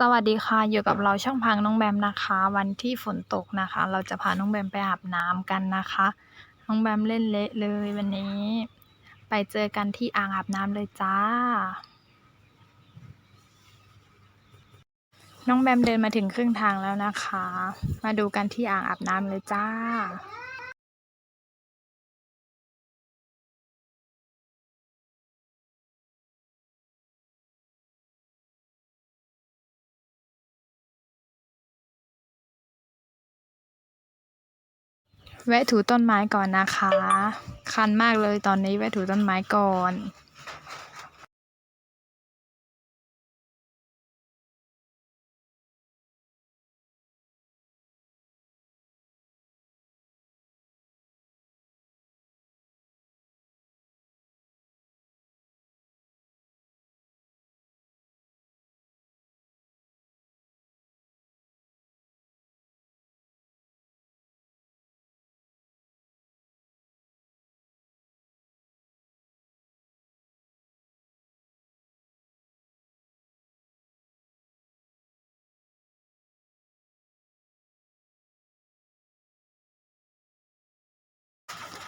สวัสดีค่ะ อยู่กับเราช่องพังน้องแบมนะคะ วันที่ฝนตกนะคะ เราจะพาน้องแบมไปอาบน้ำกันนะคะ น้องแบมเล่นเละเลยวันนี้ ไปเจอกันที่อ่างอาบน้ำเลยจ้า น้องแบมเดินมาถึงครึ่งทางแล้วนะคะ มาดูกันที่อ่างอาบน้ำเลยจ้า แวะถูต้นไม้ก่อนนะคะ คันมากเลยตอนนี้แวะถูต้นไม้ก่อน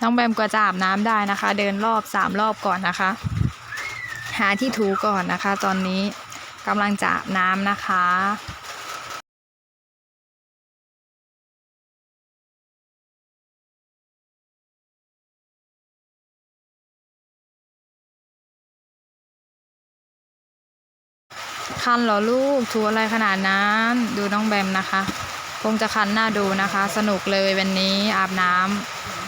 น้องแบมกว่าจะอาบน้ำได้นะคะ เดินรอบสามรอบก่อนนะคะ หาที่ถูก่อนนะคะ ตอนนี้กำลังจะอาบน้ำนะคะคันเหรอลูกถูอะไรขนาดนั้น ดูน้องแบมนะคะ คงจะคันหน้าดูนะคะ สนุกเลยวันนี้อาบน้ำ